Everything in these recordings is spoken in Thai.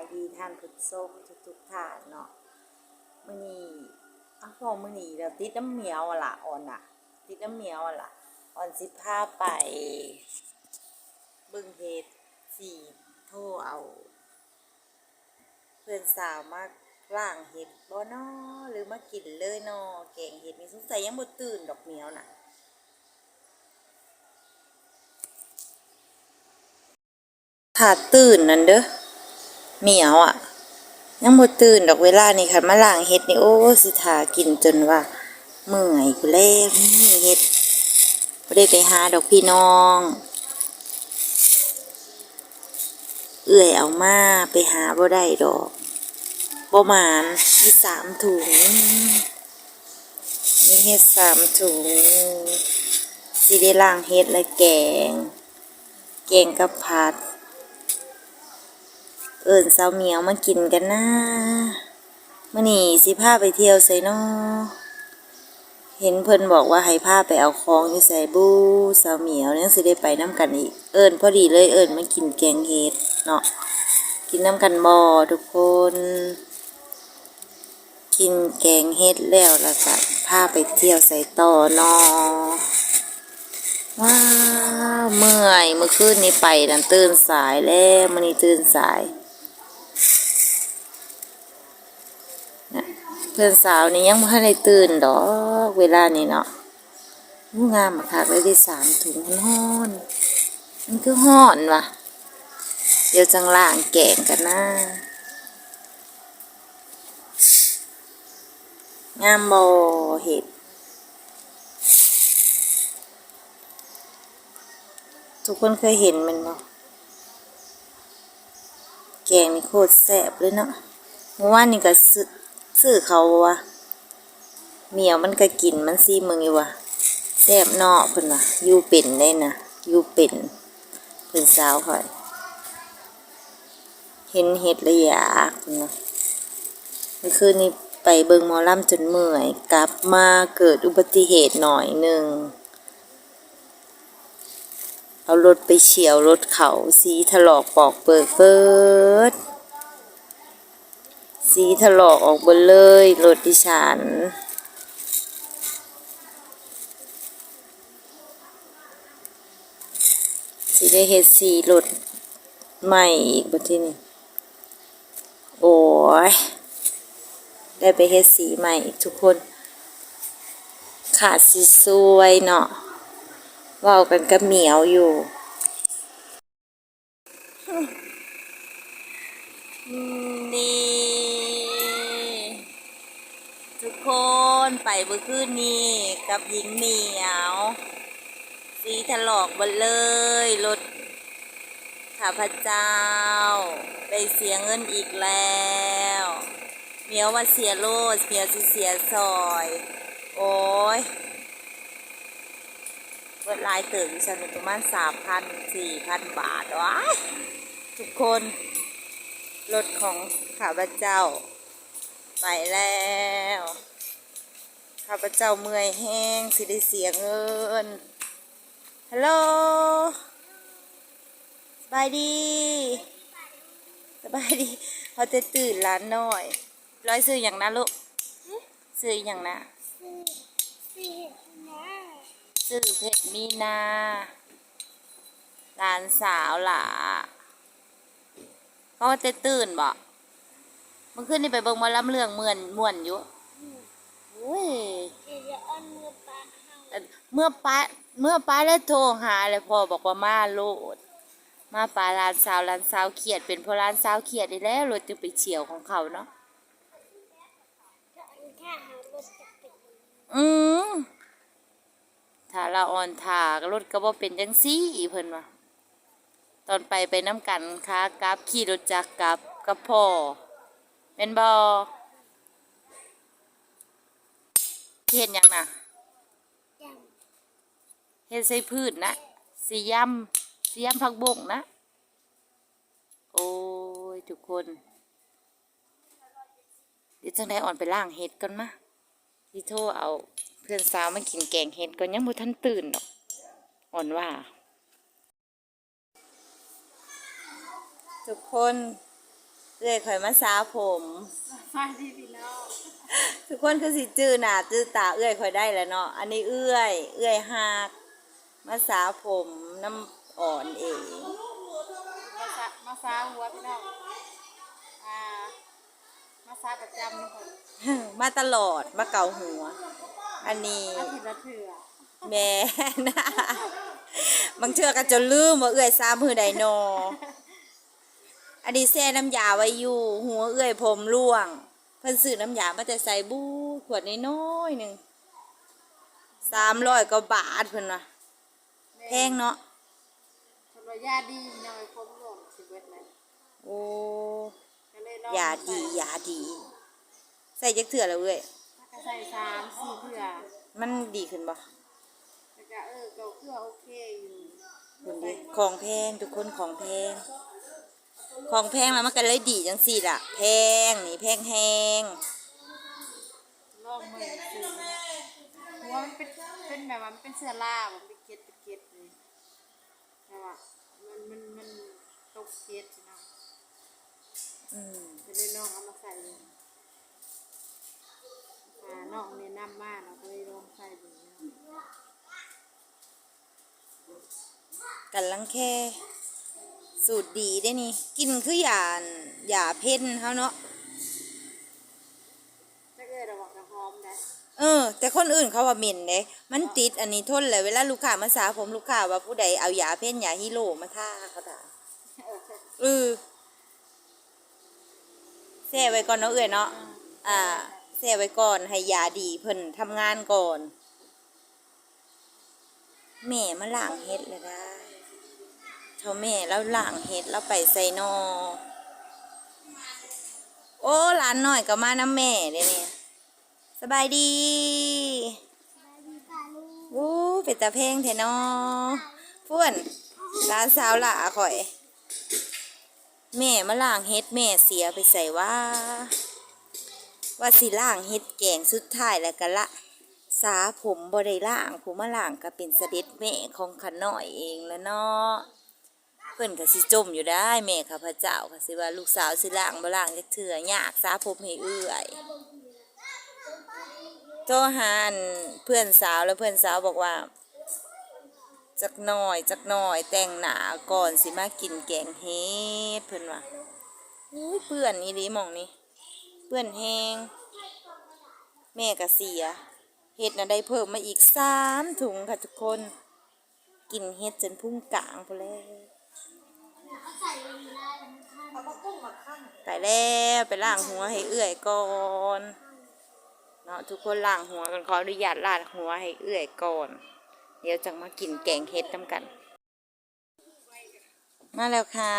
ายดีท่านผู้ชมทุกทุกท่านเนาะมื้อนี้อ้าวพอมื้อนี้แล้วติดน้ำเหมียวอะล่ะอ่อนน่ะติดน้ำเหมียวอะล่ะอ่อนสิพาไปบิ่งเฮ็ดสิโทเอา เพื่อนสาวมาล่างเห็ดบ่นอหรือมากินเลยนอแกงเห็ดนี่สงสัยยังบ่ตื่นดอกเหมียวน่ะถ้าตื่นนั่นเด้อ เหมียวอะ ยังบ่ตื่นดอกเวลานี่ค่ะมาล้างเฮ็ดนี่โอ้สิทากินจนว่าเมื่อยกูแล้วนี่เฮ็ดบ่ได้ไปหาดอกพี่น้อง เอื้อยเอามาไปหาบ่ได้ดอกประมาณมีสามถุงมีเฮ็ดสามถุงสิได้ล้างเฮ็ดและแกง แกงกับผัด อิญสาวเหมียวมากินกันนะมื่อนี้สิพาไปเที่ยวไซนอเห็นเพิ่นบอกว่าให้พาไปเอาของที่ใส่บูสาวเหมียวเนี่ยสิได้ไปน้ำกันอีก เอิญพอดีเลยเอิญมากินแกงเห็ดเนาะกินน้ำกันบอทุกคน กินแกงเห็ดแล้วแล้วก็พาไปเที่ยวใส่ต่อนอว้าวเมื่อยเมื่อคืนนี้ไปนันตื่นสายแล้วมื่อนี้ตื่นสาย พื่อนสาวนี่ยังไม่ได้ตื่นดอกเวลานี้เนาะอู้งามมากค่ะเลยได้สามถุงมันห้อนมันคือห้อนวะเดี๋ยวจังล่างแกงกันนะงามบอเห็ดทุกคนเคยเห็นมันบ่แกงนี่โคตรแซ่บเลยเนาะเมื่อวานนี่ก็ซื้อ ซื้อเขาวะเหมียวมันก็กินมันซีมึงอยู่วะแซ่บเนาะเพิ่นวะอยู่เป็นได้นะอยู่เป็นเพิ่นสาวค่อยเห็นเห็ดระยากเพิ่นวะเมื่อคืนนี้ไปเบิงมอลำจนเมื่อย กลับมาเกิดอุบัติเหตุหน่อยหนึ่ง เอารถไปเฉียวรถเขาสีถลอกปอกเปิดเปิด สีถลอกออกบนเลยรถดิฉันสีได้เฮ็ดสีรถใหม่อีกบัดทีนี้โอ้ยได้ไปเฮ็ดสีใหม่อีกทุกคน ขาดสีสวยเนาะว้ากันกับเหมียวอยู่นี่ ทุก คนไปเมื่อคืนนี้กับหญิงเหมียวสีถลอกหมดเลยรถข้าพเจ้าได้เสียเงินอีกแล้วเหมียวว่าเสียโลดเหมียวสิเสียซอย โอ้ยเปิดลายเติมดิฉันประมาณสามพันสี่พันบาทวะทุกคนรถของข้าพเจ้า ไปแล้ว ข้าพเจ้าเมื่อยแห้งสิได้เสียเงิน ฮัลโหลสบายดีสบายดีเขาจะตื่นร้านหน่อย ร้อยซื้ออย่างนะลูก ซื้ออย่างนะสี่นะซื้อเพชรมีนาหลานสาวหล่ะเขาจะตื่นบ่เมื่อคืนนี่ไปเบิ่งหมาล้ำเรื่องเมือนม่วนอยู่โเมื่อป้าเมื่อป้าได้โทรหาเลยพ่อบอกว่ามาโลด มาป้าหลานสาวหลานสาวเขียดเป็นเพราะหลานสาวเขียดได้แล้วรถจึงไปเฉียวของเขาเนาะถ้าถ้าหารถจะปิดอืมถ้าเราอ่อนทารถก็บ่เป็นจังซี่เพิ่นว่าตอนไปไปน้ำกันค่ะกราบขี่รถจักรกลับกับพ่อเป็นบอเฮ็ดหยังน่ะยัง เฮ็ดใส่พืชนะสียำสียำผักบงนะ โอ้ย ทุกคน เดี๋ยวจังได้อ่อนไปล่างเห็ดก่อนมาที่โทรเอาเพื่อนสาวมากินแกงเห็ดก่อนยังบ่ทันตื่นดอกอ่อนว่า ทุกคนเอื้อยข่อยมาสาผมไฟดีพี่น้องทุกคนคือสิจื้อหน้าจื้อตาเอื้อยข่อยได้แล้วเนาะอันนี้เอื้อย เอื้อยหาก มาสาผมน้ำอ่อนเองมาซามาซาหัวพี่น้องอ่ามาซาประจำนี่คนมาตลอดมาเกาหัว อันนี้อาทิตย์ละเถื่อแม่นะบางเทื่อก็จะลืมว่าเอื้อยซ้ำมือใดนออันนี้แซ่น้ำยาไว้อยู่ หัวเอื้อยผมร่วง เพิ่นซื้อน้ำยามาแต่ใส่บูขวดน้อยๆหนึ่งสามร้อยกว่าบาทเพิ่นว่ะ พงเนาะคนว่ายาดีพี่น้องไอ้ผมหลวงสิเบิดเลยโอ้ก็เลยลองยาดียาดี ใส่จักเถื่อแล้วเอ้ยก็ใส่สามสี่เถื่อมันดีขึ้นบ่แล้วก็เออก็เครื่องโอเคอยู่คุณดิของแพงทุกคนของแพง ของแพงแล้วมันก็เลยดีจังสี่ล่ะ แพงนี่แพงแฮงลองมือซื้อหัวมันเป็นเป็นแบบว่ามันเป็นเสื้อลามันเป็นเกล็ดเป็นเกล็ดเลยแต่ว่ามันมันมันตก เกล็ดน้องอืมก็เลยลองเอามาใส่เลยอ่านอกเนี่ยน้ำมากเราก็เลยลองใส่ดูเนาะกันลังแค่สูตรดีได้นี่ กินคือหยาอันหยาเพ่นเขาเนาะถ้าเกิดเราบอกจะหอมได้เออ แต่คนอื่นเขาว่าเหม็นเด้มันติดอันนี้ทนเลยเวลาลูกค้ามาสาผมลูกค้าว่าผู้ใดเอาหยาเพ่นยาฮิโร่มาทาเขาด่าเออ เออแช่ไว้ก่อนเนาะเอ้ยเนาะอ่าแช่ไว้ก่อนให้ยาดีเพิ่นทำงานก่อนแม่มาล้างเฮ็ดเลยได้เท่าแม่แล้วล้างเฮ็ดแล้วไปใส่นอโอ้หลานน้อยก็มาน้ำแม่เด้เนี่ยสบายดีอู้เป็นตาเพลงแท้นอพ่วนหลานสาวหล่าข่อย แม่มาล่างเฮ็ดแม่เสียไปใส่ว่า ว่าสิล่างเฮ็ดแกงสุดท้ายแล้วก็ละ สาผมบ่ได้ล่างผมมาล่างก็เป็นเสด็จแม่ของขน้อยเองแล้วเนาะเพิ่นก็สิจมอยู่ได้แม่ข้าพเจ้าก็สิว่าลูกสาวสิล่างบ่ล่างจักเทื่อยากสาผมให้เอื้อยโทรหาอันเพื่อนสาวแล้วเพื่อนสาวบอกว่า จักหน่อยจักหน่อยแต่งหนาก่อนสิมากินแกงเฮ็ดเพิ่นว่าอุ้ยเปื่อนอีหลีหมองนี่เปื่อนแห้งแม่ก็เสียเฮ็ดน่ะได้เพิ่มมาอีกสามถุงค่ะทุกคน กินเฮ็ดจนพุ่งกลางพอแล้วไปแล้วไปล้างหัวให้เอื้อยก่อนเนาะทุกคนล้างหัวกันขออนุญาตล้างหัวให้เอื้อยก่อน เดี๋ยวจะมากินแกงเห็ดน้ำกัน มาแล้วค่ะ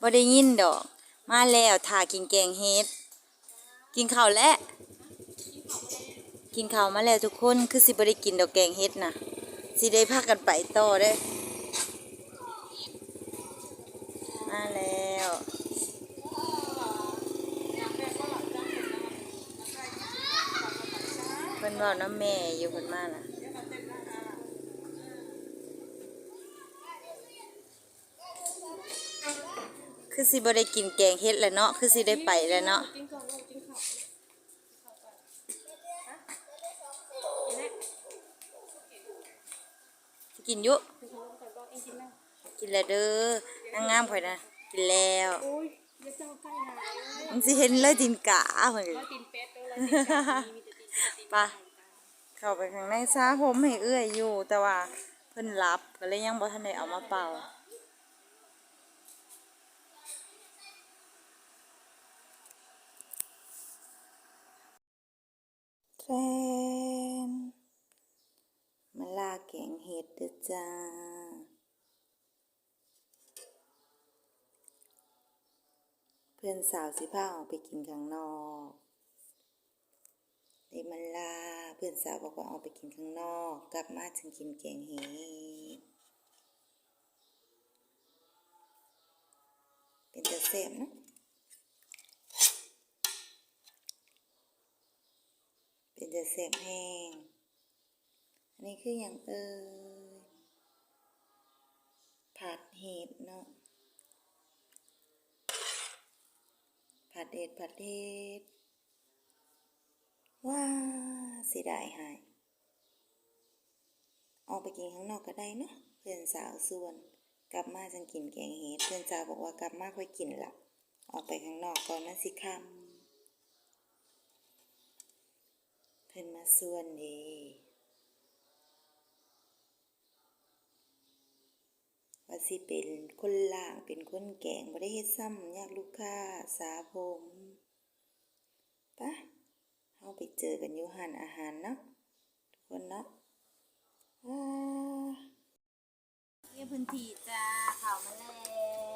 บ่ได้ยินดอก มาแล้วถ่ากินแกงเห็ด กินข้าวแล้วกินข้าวมาแล้วทุกคน คือสิบ่ได้กินดอกแกงเห็ดนะสิได้พากันไปต่อเด้อมาแล้วเพิ่นเว้าน้ำแม่อยู่เพิ่นมาล่ะคือสิบ่ได้กินแกงเฮ็ดแล้วเนาะ คือสิได้ไปแล้วเนาะกินก่อนลูกกินข้าวกินแล้วสิกินอยู่กินขนมก่อนบอกเองกินแล้วกินแล้วเด้อนางงามข่อยนะ กินแล้วโอ้ยอย่าจ้องใกล้นะมันสิเห็นเลยตินกะเพิ่นแล้วตีนเป็ดด้วยแล้วตีนไก่มีแต่ตีนเป็ดตีนไปะ เข้าไปข้างในซาผมให้เอื้อยอยู่ แต่ว่าเพิ่นรับก็เลยยังบ่ทันได้เอามาเป่าแฟนมาลาแกงเห็ดเด้อจ้าเพื่อนสาวสิพาออกไปกินข้างนอก เลยมันลาเพื่อนสาวบอกว่าออกไปกินข้างนอก กลับมาถึงกินแกงเห็ดเป็นจะแซ่บเนะเป็นจะแซ่บแห้งอันนี้คืออย่างเอ่ยผัดเห็ดเนาะผัดเห็ดผัดเห็ด ว้าเสียดายหายออกไปกินข้างนอกก็ได้เนาะเพื่อนสาวส่วน กลับมาจังกินแกงเห็ดเพื่อนสาวบอกว่ากลับมาค่อยกินละออกไปข้างนอกก่อนมันสิคำเพื่อนมาส่วนดีว่าสิเป็นคนล่างเป็นคนแกงบ่ได้เฮ็ดซ้ำยากลูกค้าสาผมปะ เราไปเจอกันยู่หันอาหารเนาะทุกคนเนาะว้าเรียพื้นที่จ้าเข่ามาแล้ว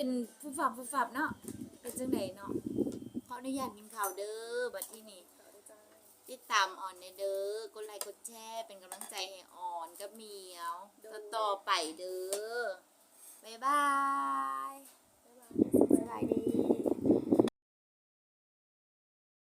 เป็นฟูฟับฟูฟับเนาะเป็นจังไหนเนาะขออนุญาตกินข่าวเด้อบัดที่นี่ขาวจ้าติดตามอ่อนในเด้อกดไลค์กดแชร์เป็นกำลังใจให้อ่อนกับเหมียวต่อต่อๆไปเด้อบ๊ายบายบ๊ายบายสบายดี